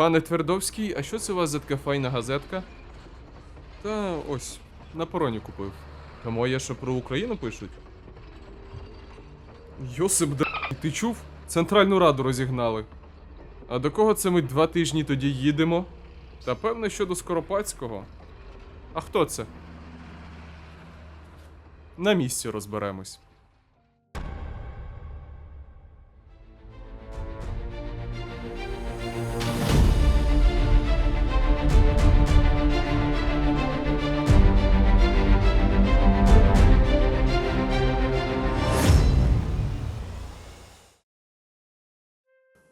Пане Твердовський, а що це у вас за така файна газетка? Та ось, на пороні купив. Та моє, що про Україну пишуть? Йосип, да ти чув? Центральну раду розігнали. А до кого це ми два тижні тоді їдемо? Та певно, що до Скоропадського. А хто це? На місці розберемось.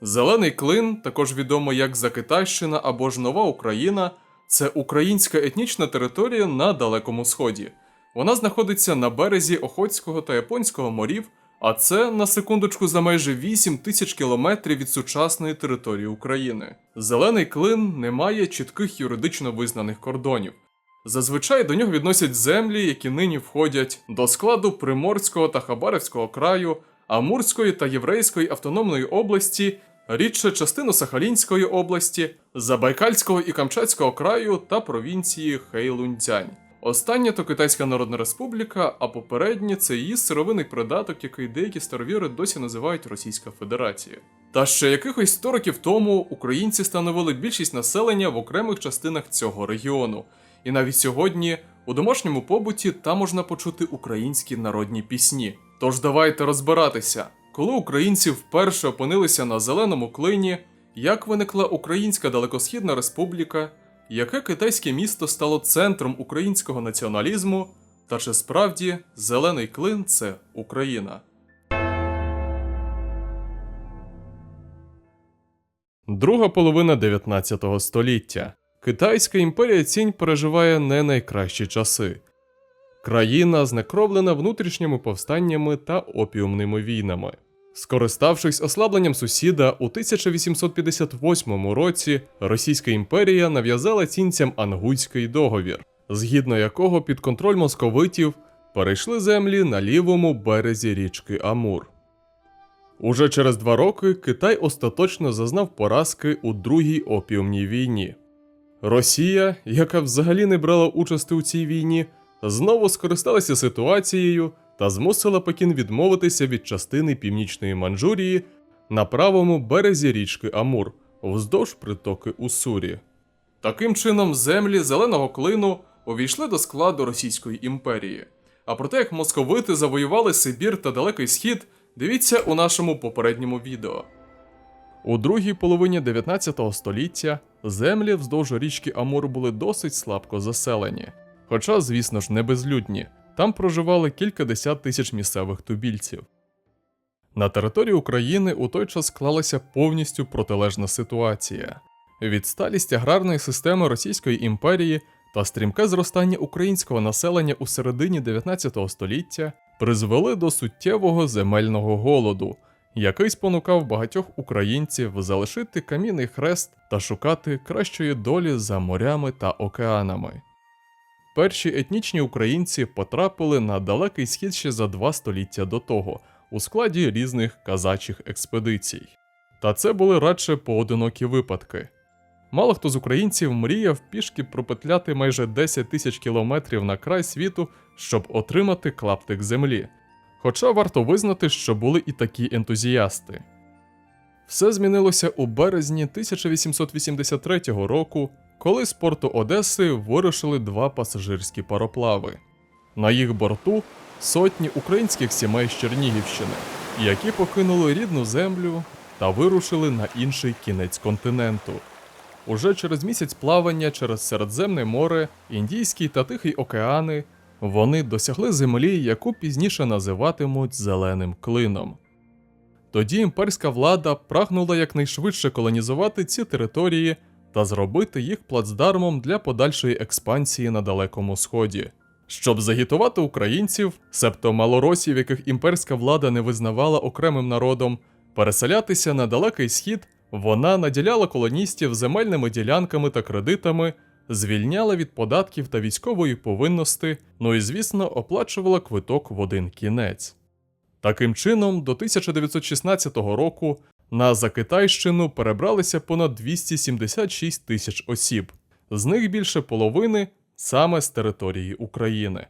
Зелений клин, також відомо як Закитайщина або ж Нова Україна, це українська етнічна територія на Далекому Сході. Вона знаходиться на березі Охотського та Японського морів, а це на секундочку за майже 8 тисяч кілометрів від сучасної території України. Зелений клин не має чітких юридично визнаних кордонів. Зазвичай до нього відносять землі, які нині входять до складу Приморського та Хабаровського краю, Амурської та Єврейської автономної області, рідше частину Сахалінської області, Забайкальського і Камчатського краю та провінції Хейлунцзянь. Останнє то Китайська Народна Республіка, а попереднє це її сировинний придаток, який деякі старовіри досі називають Російська Федерація. Та ще якихось 100 років тому українці становили більшість населення в окремих частинах цього регіону. І навіть сьогодні у домашньому побуті там можна почути українські народні пісні. Тож давайте розбиратися, коли українці вперше опинилися на зеленому клині, як виникла Українська Далекосхідна Республіка, яке китайське місто стало центром українського націоналізму, та чи справді зелений клин це Україна. Друга половина 19 століття. Китайська імперія Цінь переживає не найкращі часи. Країна знекровлена внутрішніми повстаннями та опіумними війнами. Скориставшись ослабленням сусіда, у 1858 році Російська імперія нав'язала цінцям ангуйський договір, згідно якого під контроль московитів перейшли землі на лівому березі річки Амур. Уже через два роки Китай остаточно зазнав поразки у Другій опіумній війні. Росія, яка взагалі не брала участі у цій війні, знову скористалася ситуацією та змусила Пекін відмовитися від частини північної Манчжурії на правому березі річки Амур, вздовж притоки Уссурі. Таким чином, землі зеленого клину увійшли до складу Російської імперії. А про те, як московити завоювали Сибір та Далекий Схід, дивіться у нашому попередньому відео. У другій половині 19 століття землі вздовж річки Амур були досить слабко заселені. Хоча, звісно ж, не безлюдні, там проживали кількадесят тисяч місцевих тубільців. На території України у той час склалася повністю протилежна ситуація. Відсталість аграрної системи Російської імперії та стрімке зростання українського населення у середині 19 століття призвели до суттєвого земельного голоду, який спонукав багатьох українців залишити камінний хрест та шукати кращої долі за морями та океанами. Перші етнічні українці потрапили на далекий схід ще за два століття до того, у складі різних казачих експедицій. Та це були радше поодинокі випадки. Мало хто з українців мріяв пішки пропетляти майже 10 тисяч кілометрів на край світу, щоб отримати клаптик землі. Хоча варто визнати, що були і такі ентузіасти. Все змінилося у березні 1883 року, коли з порту Одеси вирушили два пасажирські пароплави. На їх борту сотні українських сімей з Чернігівщини, які покинули рідну землю та вирушили на інший кінець континенту. Уже через місяць плавання через Середземне море, Індійський та Тихий океани вони досягли землі, яку пізніше називатимуть зеленим клином. Тоді імперська влада прагнула якнайшвидше колонізувати ці території та зробити їх плацдармом для подальшої експансії на Далекому Сході. Щоб загітувати українців, себто малоросів, яких імперська влада не визнавала окремим народом, переселятися на Далекий Схід, вона наділяла колоністів земельними ділянками та кредитами, звільняла від податків та військової повинності, ну і, звісно, оплачувала квиток в один кінець. Таким чином, до 1916 року На Закитайщину перебралися понад 276 тисяч осіб, з них більше половини саме з території України.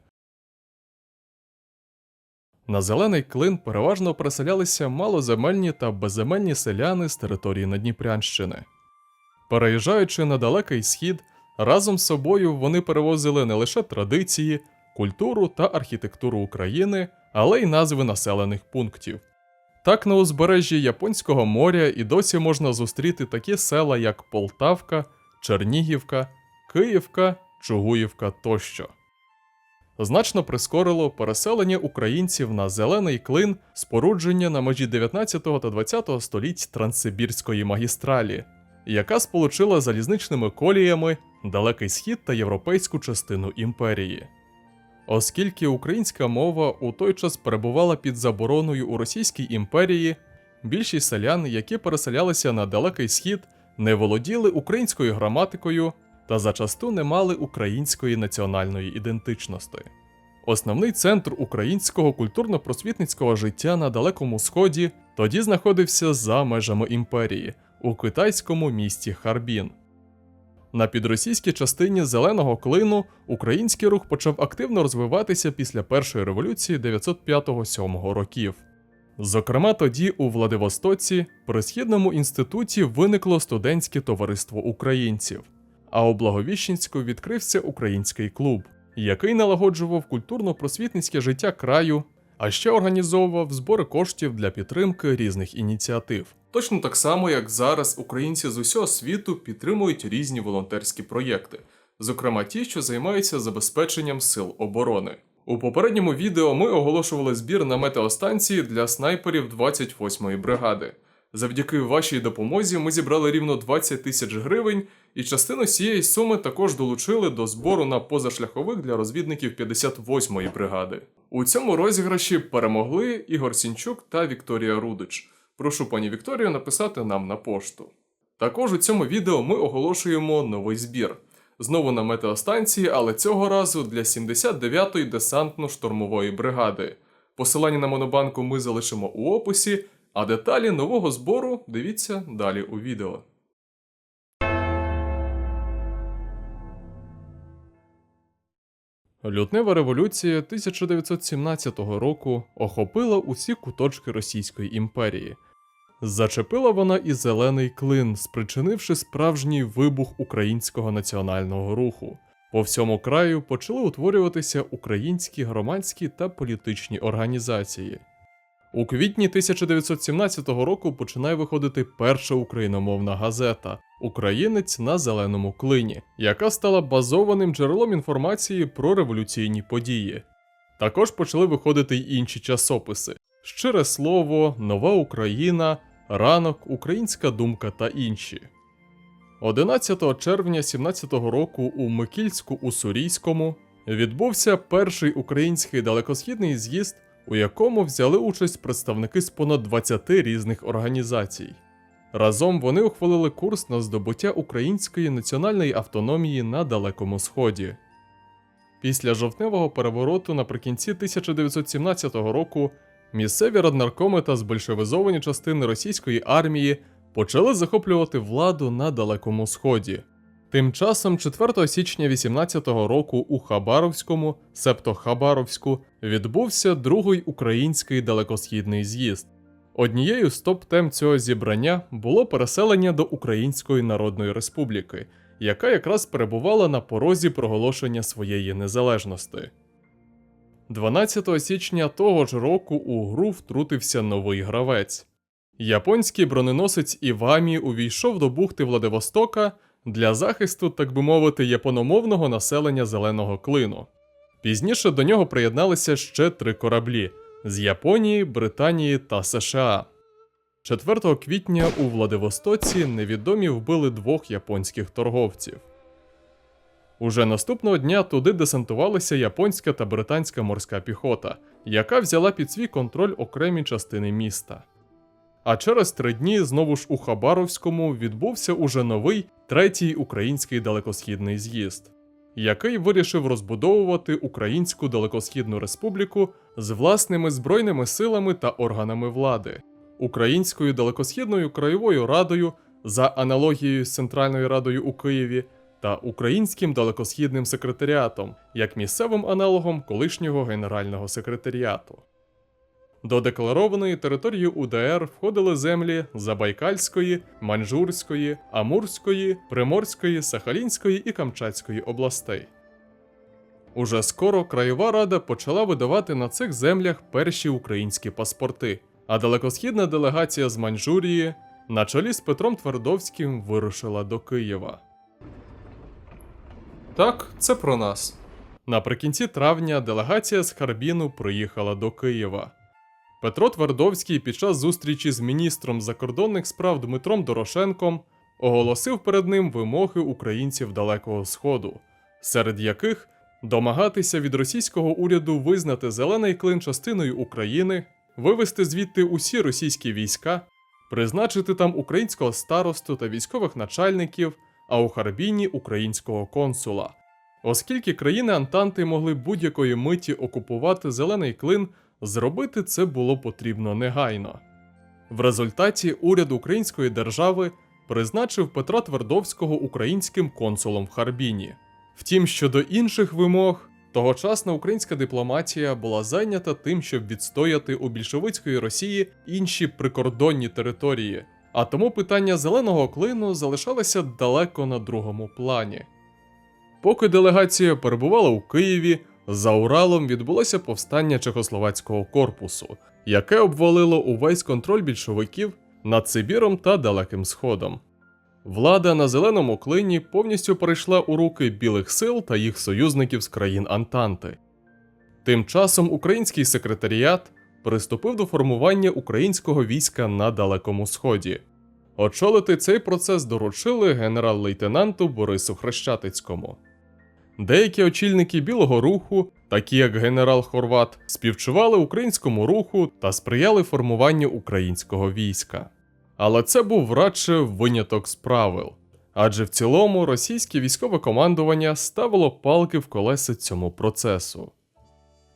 На зелений клин переважно переселялися малоземельні та безземельні селяни з території Надніпрянщини. Переїжджаючи на далекий схід, разом з собою вони перевозили не лише традиції, культуру та архітектуру України, але й назви населених пунктів. Так, на узбережжі Японського моря і досі можна зустріти такі села, як Полтавка, Чернігівка, Київка, Чугуївка тощо. Значно прискорило переселення українців на зелений клин спорудження на межі 19 та 20 століть Транссибірської магістралі, яка сполучила залізничними коліями Далекий Схід та європейську частину імперії. Оскільки українська мова у той час перебувала під забороною у Російській імперії, більшість селян, які переселялися на Далекий Схід, не володіли українською граматикою та зачасту не мали української національної ідентичності. Основний центр українського культурно-просвітницького життя на Далекому Сході тоді знаходився за межами імперії у китайському місті Харбін. На підросійській частині зеленого клину український рух почав активно розвиватися після першої революції 905-7 років. Зокрема, тоді у Владивостоці при східному інституті виникло студентське товариство українців, а у Благовіщенську відкрився український клуб, який налагоджував культурно-просвітницьке життя краю, а ще організовував збори коштів для підтримки різних ініціатив. Точно так само, як зараз українці з усього світу підтримують різні волонтерські проєкти, зокрема ті, що займаються забезпеченням сил оборони. У попередньому відео ми оголошували збір на метеостанції для снайперів 28-ї бригади. Завдяки вашій допомозі ми зібрали рівно 20 тисяч гривень, і частину цієї суми також долучили до збору на позашляховик для розвідників 58-ї бригади. У цьому розіграші перемогли Ігор Сінчук та Вікторія Рудич. Прошу пані Вікторію написати нам на пошту. Також у цьому відео ми оголошуємо новий збір. Знову на метеостанції, але цього разу для 79-ї десантно-штурмової бригади. Посилання на монобанку ми залишимо у описі, а деталі нового збору дивіться далі у відео. Лютнева революція 1917 року охопила усі куточки Російської імперії. Зачепила вона і зелений клин, спричинивши справжній вибух українського національного руху. По всьому краю почали утворюватися українські громадські та політичні організації. У квітні 1917 року починає виходити перша україномовна газета Українець на зеленому клині, яка стала базованим джерелом інформації про революційні події. Також почали виходити й інші часописи: Щире слово, Нова Україна, Ранок, Українська думка та інші. 11 червня 17-го року у Микільську Уссурійському відбувся перший український далекосхідний з'їзд, у якому взяли участь представники з понад 20 різних організацій. Разом вони ухвалили курс на здобуття української національної автономії на Далекому Сході. Після жовтневого перевороту наприкінці 1917 року місцеві раднаркоми та збольшевизовані частини російської армії почали захоплювати владу на Далекому Сході. Тим часом, 4 січня 18-го року у Хабаровському, септо Хабаровську, відбувся другий український далекосхідний з'їзд. Однією з топ-тем цього зібрання було переселення до Української Народної Республіки, яка якраз перебувала на порозі проголошення своєї незалежності. 12 січня того ж року у гру втрутився новий гравець. Японський броненосець Івамі увійшов до бухти Владивостока для захисту, так би мовити, япономовного населення зеленого клину. Пізніше до нього приєдналися ще три кораблі з Японії, Британії та США. 4 квітня у Владивостоці невідомі вбили двох японських торговців. Уже наступного дня туди десантувалися японська та британська морська піхота, яка взяла під свій контроль окремі частини міста. А через три дні знову ж у Хабаровському відбувся уже новий третій український далекосхідний з'їзд, який вирішив розбудовувати Українську Далекосхідну Республіку з власними збройними силами та органами влади. Українською далекосхідною краєвою радою за аналогією з Центральною Радою у Києві та Українським далекосхідним секретаріатом як місцевим аналогом колишнього генерального секретаріату. До декларованої території УДР входили землі Забайкальської, Маньчжурської, Амурської, Приморської, Сахалінської і Камчатської областей. Уже скоро Краєва Рада почала видавати на цих землях перші українські паспорти, а далекосхідна делегація з Маньчжурії на чолі з Петром Твердовським вирушила до Києва. Так, це про нас. Наприкінці травня делегація з Харбіну приїхала до Києва. Петро Твардовський під час зустрічі з міністром закордонних справ Дмитром Дорошенком оголосив перед ним вимоги українців Далекого Сходу, серед яких домагатися від російського уряду визнати зелений клин частиною України, вивести звідти усі російські війська, призначити там українського старосту та військових начальників, а у Харбіні українського консула. Оскільки країни Антанти могли будь-якої миті окупувати зелений клин, зробити це було потрібно негайно. В результаті уряд Української держави призначив Петра Твердовського українським консулом в Харбіні. Втім, щодо інших вимог, тогочасна українська дипломатія була зайнята тим, щоб відстояти у більшовицької Росії інші прикордонні території, а тому питання зеленого клину залишалося далеко на другому плані. Поки делегація перебувала у Києві, за Уралом відбулося повстання Чехословацького корпусу, яке обвалило увесь контроль більшовиків над Сибіром та Далеким Сходом. Влада на зеленому клині повністю перейшла у руки білих сил та їх союзників з країн Антанти. Тим часом український секретаріат приступив до формування українського війська на Далекому Сході. Очолити цей процес доручили генерал-лейтенанту Борису Хрещатицькому. Деякі очільники білого руху, такі як генерал Хорват, співчували українському руху та сприяли формуванню українського війська. Але це був радше виняток з правил, адже в цілому російське військове командування ставило палки в колеса цьому процесу.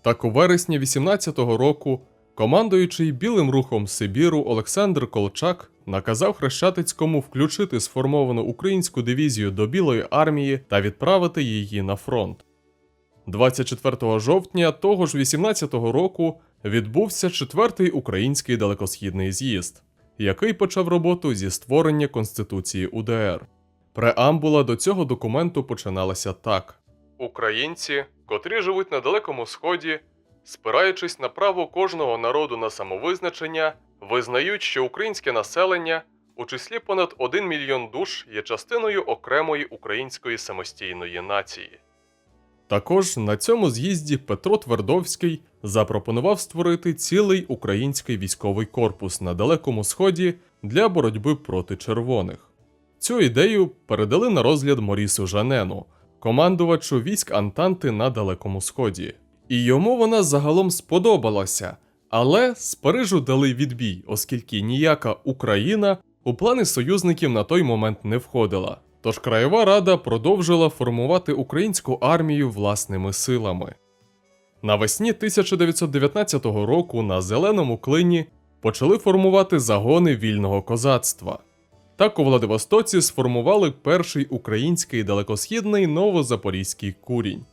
Так у вересні 18-го року командуючий білим рухом Сибіру Олександр Колчак наказав Хрещатицькому включити сформовану українську дивізію до Білої армії та відправити її на фронт. 24 жовтня того ж 18-го року відбувся четвертий український далекосхідний з'їзд, який почав роботу зі створення Конституції УДР. Преамбула до цього документу починалася так: Українці, котрі живуть на Далекому Сході, спираючись на право кожного народу на самовизначення, визнають, що українське населення, у числі понад 1 мільйон душ, є частиною окремої української самостійної нації. Також на цьому з'їзді Петро Твердовський запропонував створити цілий український військовий корпус на Далекому Сході для боротьби проти червоних. Цю ідею передали на розгляд Морісу Жанену, командувачу військ Антанти на Далекому Сході. І йому вона загалом сподобалася, але з Парижу дали відбій, оскільки ніяка Україна у плани союзників на той момент не входила. Тож Краєва Рада продовжила формувати українську армію власними силами. Навесні 1919 року на зеленому клині почали формувати загони вільного козацтва. Так у Владивостоці сформували перший український далекосхідний новозапорізький курінь.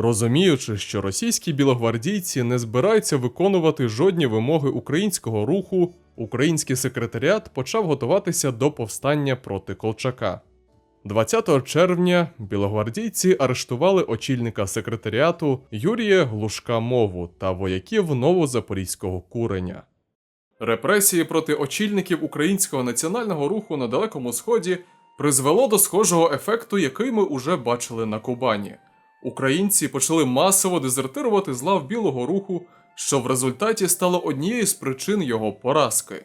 Розуміючи, що російські білогвардійці не збираються виконувати жодні вимоги українського руху, український секретаріат почав готуватися до повстання проти Колчака. 20 червня білогвардійці арештували очільника секретаріату Юрія Глушка Мову та вояків новозапорізького куреня. Репресії проти очільників українського національного руху на Далекому Сході призвело до схожого ефекту, який ми уже бачили на Кубані. Українці почали масово дезертирувати з лав білого руху, що в результаті стало однією з причин його поразки.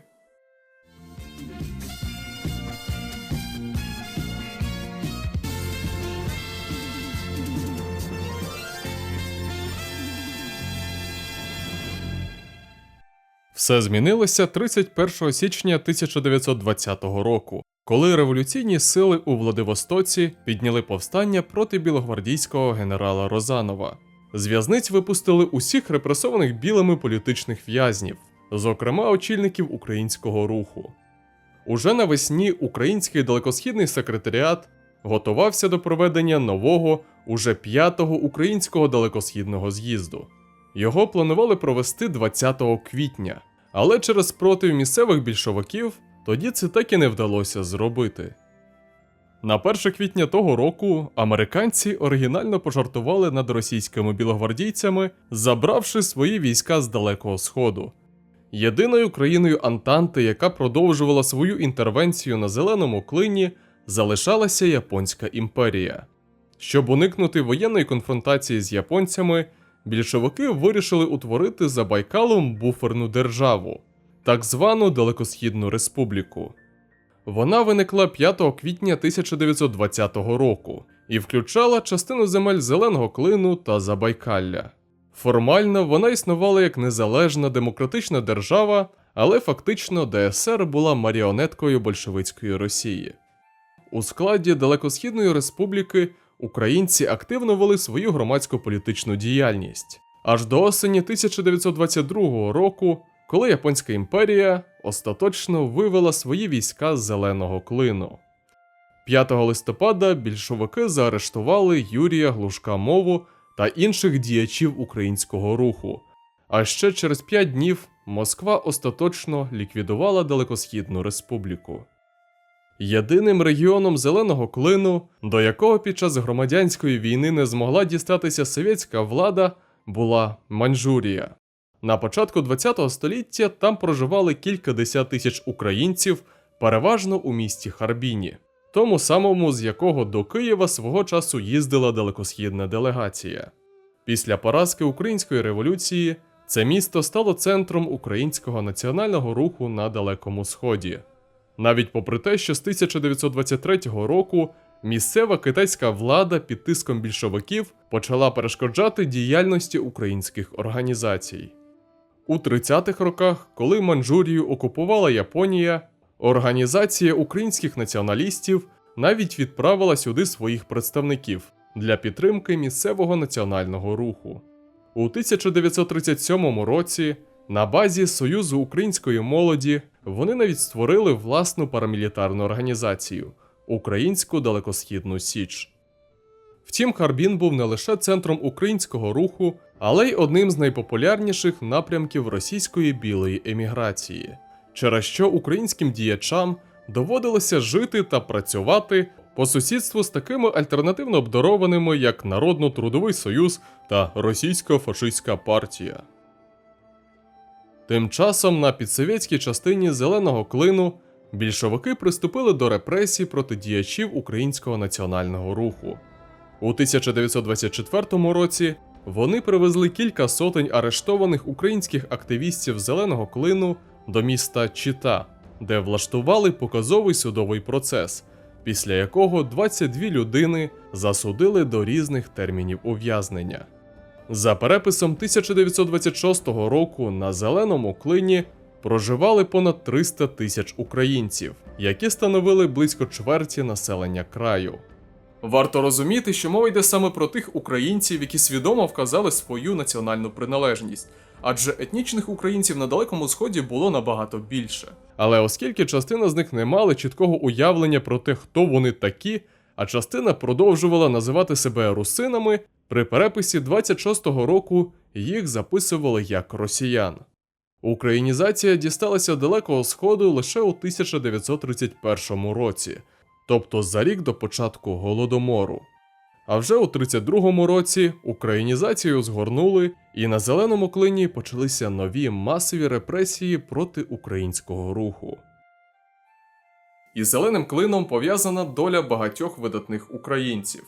Все змінилося 31 січня 1920 року, коли революційні сили у Владивостоці підняли повстання проти білогвардійського генерала Розанова. З в'язниць випустили усіх репресованих білими політичних в'язнів, зокрема очільників українського руху. Уже навесні Український далекосхідний секретаріат готувався до проведення нового, уже п'ятого українського далекосхідного з'їзду. Його планували провести 20 квітня, але через спротив місцевих більшовиків тоді це так і не вдалося зробити. На 1 квітня того року американці оригінально пожартували над російськими білогвардійцями, забравши свої війська з Далекого Сходу. Єдиною країною Антанти, яка продовжувала свою інтервенцію на зеленому клині, залишалася Японська імперія. Щоб уникнути воєнної конфронтації з японцями, більшовики вирішили утворити за Байкалом буферну державу, так звану Далекосхідну Республіку. Вона виникла 5 квітня 1920 року і включала частину земель Зеленого клину та Забайкалля. Формально вона існувала як незалежна демократична держава, але фактично ДСР була маріонеткою большевицької Росії. У складі Далекосхідної республіки українці активно вели свою громадсько-політичну діяльність аж до осені 1922 року, коли Японська імперія остаточно вивела свої війська з зеленого клину. 5 листопада більшовики заарештували Юрія Глушка Мову та інших діячів українського руху. А ще через 5 днів Москва остаточно ліквідувала Далекосхідну республіку. Єдиним регіоном зеленого клину, до якого під час громадянської війни не змогла дістатися совєтська влада, була Маньчжурія. На початку ХХ століття там проживали кілька десят тисяч українців, переважно у місті Харбіні, тому самому з якого до Києва свого часу їздила далекосхідна делегація. Після поразки української революції це місто стало центром українського національного руху на Далекому Сході. Навіть попри те, що з 1923 року місцева китайська влада під тиском більшовиків почала перешкоджати діяльності українських організацій. У 30-х роках, коли Манчжурію окупувала Японія, організація українських націоналістів навіть відправила сюди своїх представників для підтримки місцевого національного руху. У 1937 році на базі Союзу української молоді вони навіть створили власну парамілітарну організацію Українську Далекосхідну Січ. Втім, Харбін був не лише центром українського руху, але й одним з найпопулярніших напрямків російської білої еміграції, через що українським діячам доводилося жити та працювати по сусідству з такими альтернативно обдарованими, як Народно-Трудовий Союз та Російська фашистська партія. Тим часом на підсовєтській частині зеленого клину більшовики приступили до репресій проти діячів українського національного руху. У 1924 році вони привезли кілька сотень арештованих українських активістів зеленого клину до міста Чита, де влаштували показовий судовий процес, після якого 22 людини засудили до різних термінів ув'язнення. За переписом 1926 року на зеленому клині проживали понад 300 тисяч українців, які становили близько чверті населення краю. Варто розуміти, що мова йде саме про тих українців, які свідомо вказали свою національну приналежність, адже етнічних українців на Далекому Сході було набагато більше. Але оскільки частина з них не мали чіткого уявлення про те, хто вони такі, а частина продовжувала називати себе русинами, при переписі 26-го року їх записували як росіян. Українізація дісталася далекого сходу лише у 1931 році, тобто за рік до початку голодомору. А вже у 32-му році українізацію згорнули, і на зеленому клині почалися нові масові репресії проти українського руху. Із зеленим клином пов'язана доля багатьох видатних українців.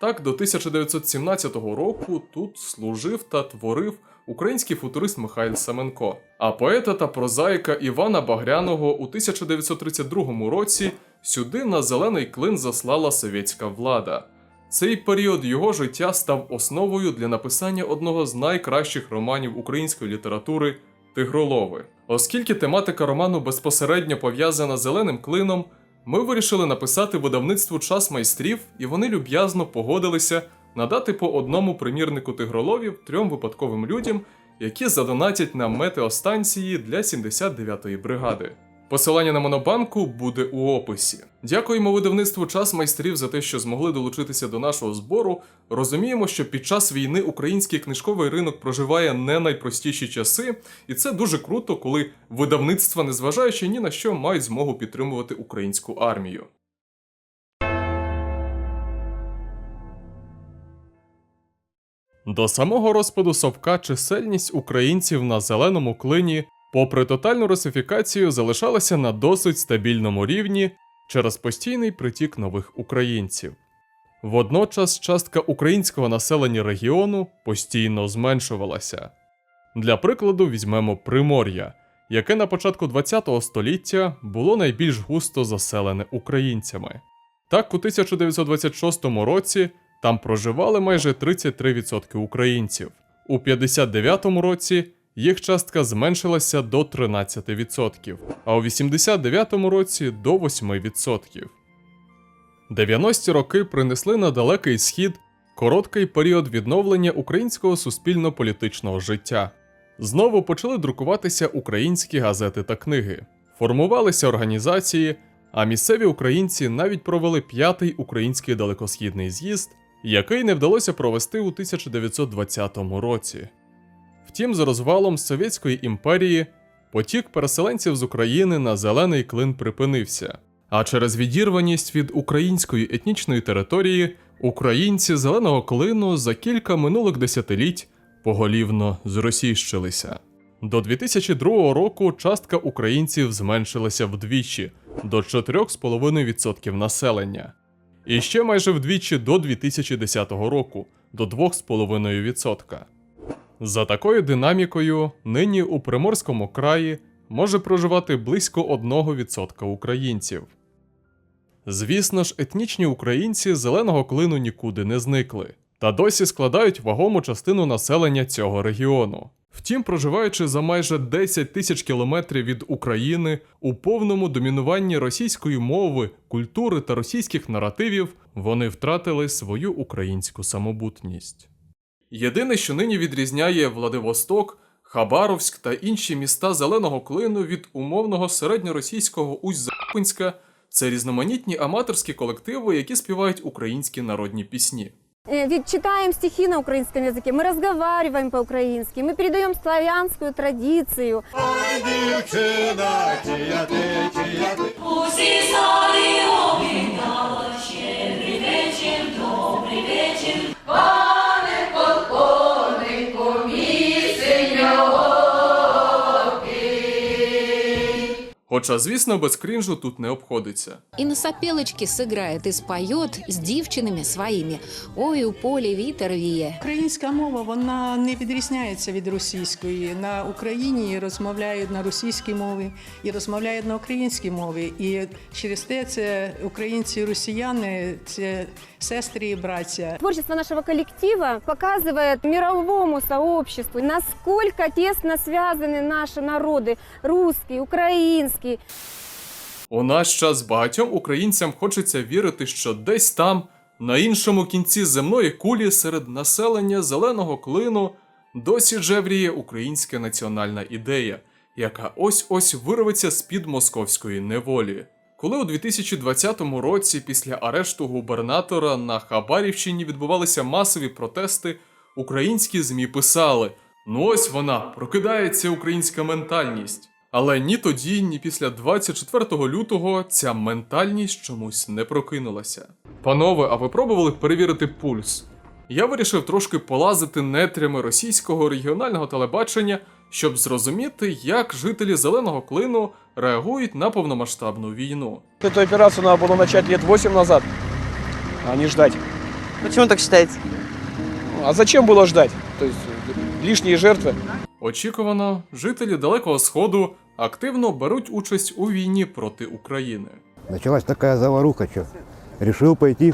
Так, до 1917 року тут служив та творив український футурист Михайло Семенко, а поета та прозаїка Івана Багряного у 1932 році сюди на зелений клин заслала совєтська влада. Цей період його життя став основою для написання одного з найкращих романів української літератури Тигролови. Оскільки тематика роману безпосередньо пов'язана з зеленим клином, ми вирішили написати видавництву час майстрів, і вони люб'язно погодилися надати по одному примірнику тигроловів трьом випадковим людям, які задонатять на метеостанції для 79-ї бригади. Посилання на Монобанку буде у описі. Дякуємо видавництву час майстрів за те, що змогли долучитися до нашого збору. Розуміємо, що під час війни український книжковий ринок проживає не найпростіші часи, і це дуже круто, коли видавництва, незважаючи ні на що, мають змогу підтримувати українську армію. До самого розпаду совка чисельність українців на зеленому клині, попри тотальну русифікацію, залишалася на досить стабільному рівні через постійний притік нових українців. Водночас частка українського населення регіону постійно зменшувалася. Для прикладу візьмемо Примор'я, яке на початку ХХ століття було найбільш густо заселене українцями. Так, у 1926 році там проживали майже 33% українців. У 59-му році їх частка зменшилася до 13%, а у 89-му році до 8%. 90-ті роки принесли на далекий схід короткий період відновлення українського суспільно-політичного життя. Знову почали друкуватися українські газети та книги, формувалися організації, а місцеві українці навіть провели п'ятий український далекосхідний з'їзд, який не вдалося провести у 1920 році. Втім, з розвалом Совєтської імперії потік переселенців з України на зелений клин припинився. А через відірваність від української етнічної території українці зеленого клину за кілька минулих десятиліть поголівно зросійщилися. До 2002 року частка українців зменшилася вдвічі до 4,5% населення, і ще майже вдвічі до 2010 року до 2,5%. За такою динамікою, нині у Приморському краї може проживати близько 1% українців. Звісно ж, етнічні українці зеленого клину нікуди не зникли, та досі складають вагому частину населення цього регіону. Втім, проживаючи за майже 10 тисяч кілометрів від України у повному домінуванні російської мови, культури та російських наративів, вони втратили свою українську самобутність. Єдине, що нині відрізняє Владивосток, Хабаровськ та інші міста зеленого клину від умовного середньоросійського Усть-Запинська це різноманітні аматорські колективи, які співають українські народні пісні. Э, Ведь читаем стихи на украинском языке, мы разговариваем по-украински, мы передаем славянскую традицию. Дівчина, чия ти, чия ти. Усі знали обійняла щедрий вечір, добрий вечір. Хоча, звісно, без крінжу тут не обходиться. И на сопелочке сыграет и споет с дівчинами своими. Ой, у полі вітер віє. Українська мова вона не відрізняється від російської. На Україні розмовляють на російській мові і розмовляють на українській мові. І через те це українці і росіяни, це сестри і браття. Творчество нашего коллектива показывает мировому сообществу, насколько тесно связаны наши народы, русский, украинский, У наш час багатьом українцям хочеться вірити, що десь там, на іншому кінці земної кулі, серед населення зеленого клину, досі жевріє українська національна ідея, яка ось-ось вирветься з-під московської неволі. Коли у 2020 році, після арешту губернатора на Хабарівщині відбувалися масові протести, українські ЗМІ писали: ну ось вона, прокидається українська ментальність. Але ні тоді, ні після 24 лютого ця ментальність чомусь не прокинулася. Панове, а ви пробували перевірити пульс? Я вирішив трошки полазити нетрями російського регіонального телебачення, щоб зрозуміти, як жителі зеленого клину реагують на повномасштабну війну. Эту операцию надо было начать лет 8 назад, а не ждать. Почему так считаете? А зачем было ждать? То есть э, лишние жертвы. Очікувано, жителі Далекого Сходу активно беруть участь у війні проти України. Началась такая заваруха, что решил пойти.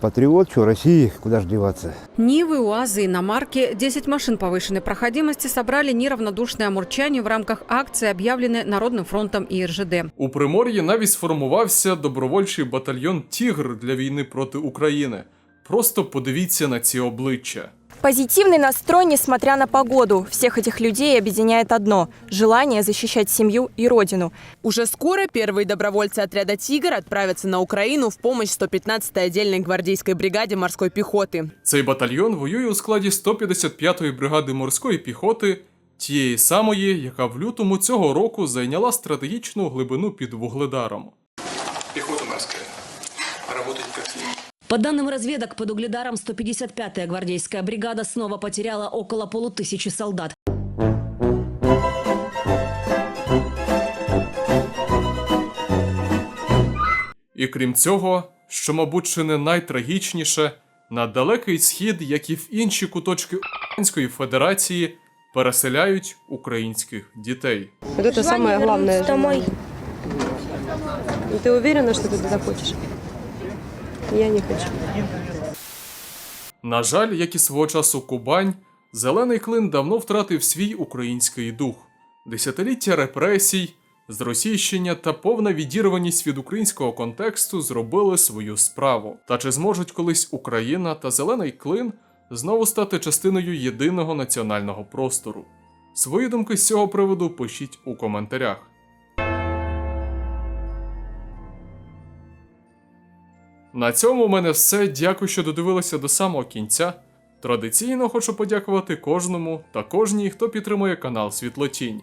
Патриот, что, России, куда ж деваться? Нивы, УАЗы, иномарки, 10 машин повышенной проходимости собрали неравнодушные амурчане в рамках акции, объявленной Народным фронтом и РЖД. У Примор'ї навіть сформувався добровольчий батальйон Тігр для війни проти України. Просто подивіться на ці обличчя. Позитивный настрой, несмотря на погоду. Всех этих людей объединяет одно – желание защищать семью и родину. Уже скоро первые добровольцы отряда «Тигр» отправятся на Украину в помощь 115-й отдельной гвардейской бригаде морской пехоты. Цей батальйон воює у складі 155-ї бригади морської піхоти, тієї самої, яка в лютому цього року зайняла стратегічну глибину під вугледаром. По данным разведок, под Угледаром 155-я гвардейская бригада снова потеряла около полутысячи солдат. І крім цього, що, мабуть, чи не найтрагічніше, на далекий схід, як і в інші куточки Української Федерації, переселяють українських дітей. Вот это самое главное. Домой. Ты уверена, Я не хочу. На жаль, як і свого часу Кубань, зелений клин давно втратив свій український дух. Десятиліття репресій, зросійщення та повна відірваність від українського контексту зробили свою справу. Та чи зможуть колись Україна та зелений клин знову стати частиною єдиного національного простору? Свої думки з цього приводу пишіть у коментарях. На цьому у мене все. Дякую, що додивилися до самого кінця. Традиційно хочу подякувати кожному та кожній, хто підтримує канал Світлотінь.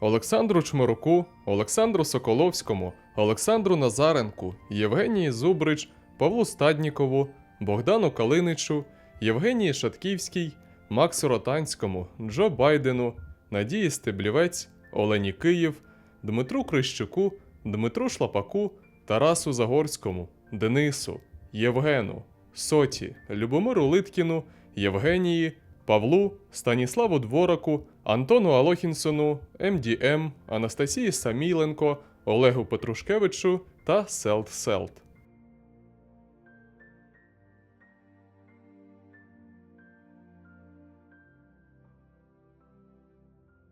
Олександру Чмируку, Олександру Соколовському, Олександру Назаренку, Євгенії Зубрич, Павлу Стаднікову, Богдану Калиничу, Євгенії Шатківській, Максу Ротанському, Джо Байдену, Надії Стеблівець, Олені Київ, Дмитру Крищуку, Дмитру Шлапаку, Тарасу Загорському, Денису, Євгену, Соті, Любомиру Литкіну, Євгенії, Павлу, Станіславу Двораку, Антону Алохінсону, МДМ, Анастасії Саміленко, Олегу Петрушкевичу та Селт Селт.